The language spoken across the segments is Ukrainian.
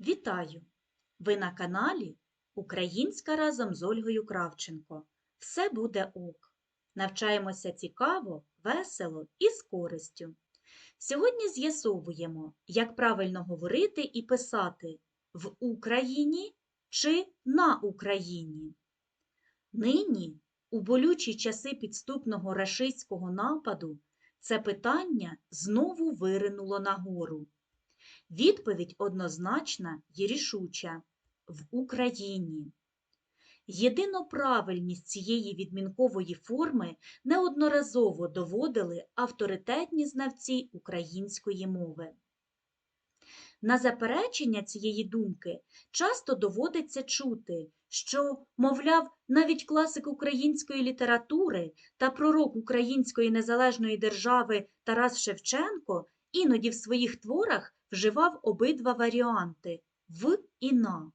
Вітаю! Ви на каналі Українська разом з Ольгою Кравченко. Все буде ок. Навчаємося цікаво, весело і з користю. Сьогодні з'ясовуємо, як правильно говорити і писати в Україні чи на Україні. Нині, у болючі часи підступного рашистського нападу, це питання знову виринуло нагору. Відповідь однозначна і рішуча – в Україні. Єдино правильність цієї відмінкової форми неодноразово доводили авторитетні знавці української мови. На заперечення цієї думки часто доводиться чути, що, мовляв, навіть класик української літератури та пророк української незалежної держави Тарас Шевченко іноді в своїх творах вживав обидва варіанти в і на.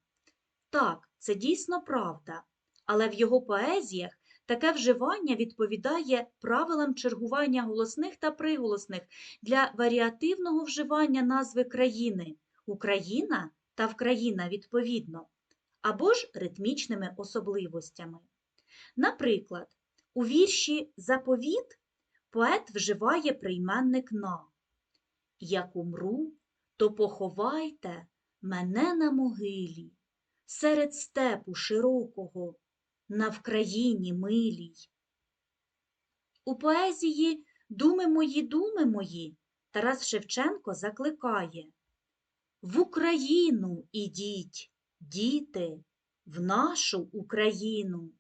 Так, це дійсно правда, але в його поезіях таке вживання відповідає правилам чергування голосних та приголосних для варіативного вживання назви країни Україна та Вкраїна відповідно, або ж ритмічними особливостями. Наприклад, у вірші Заповіт поет вживає прийменник на. Як умру, то поховайте мене на могилі, серед степу широкого, на Вкраїні милій. У поезії Думи мої, думи мої Тарас Шевченко закликає В Україну ідіть, діти, в нашу Україну.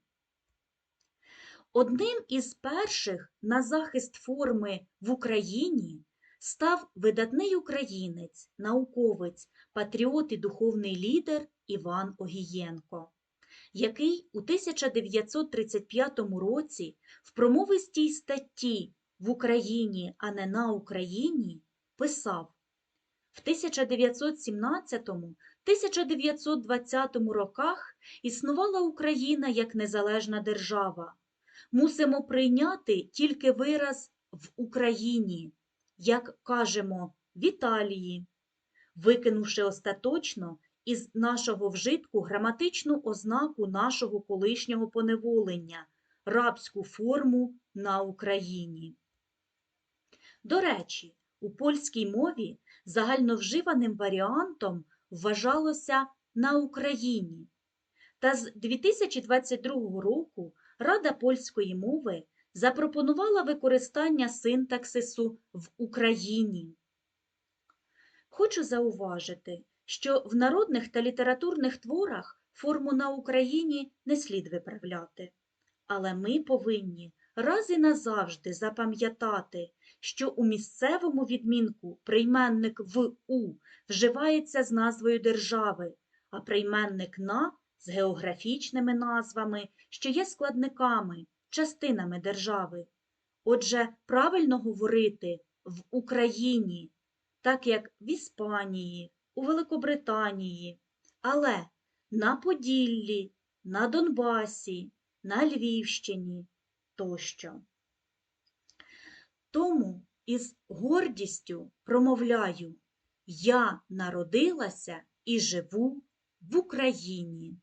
Одним із перших на захист форми в Україні став видатний українець, науковець, патріот і духовний лідер Іван Огієнко, який у 1935 році в промовистій статті в Україні, а не на Україні писав в 1917-1920 роках існувала Україна як незалежна держава. Мусимо прийняти тільки вираз в Україні як кажемо, в Італії, викинувши остаточно із нашого вжитку граматичну ознаку нашого колишнього поневолення, рабську форму на Україні. До речі, у польській мові загальновживаним варіантом вважалося на Україні. Та з 2022 року Рада польської мови запропонувала використання синтаксису в Україні. Хочу зауважити, що в народних та літературних творах форму на Україні не слід виправляти, але ми повинні раз і назавжди запам'ятати, що у місцевому відмінку прийменник в У вживається з назвою держави, а прийменник на з географічними назвами, що є складниками частинами держави. Отже, правильно говорити в Україні, так як в Іспанії, у Великобританії, але на Поділлі, на Донбасі, на Львівщині тощо. Тому із гордістю промовляю, я народилася і живу в Україні.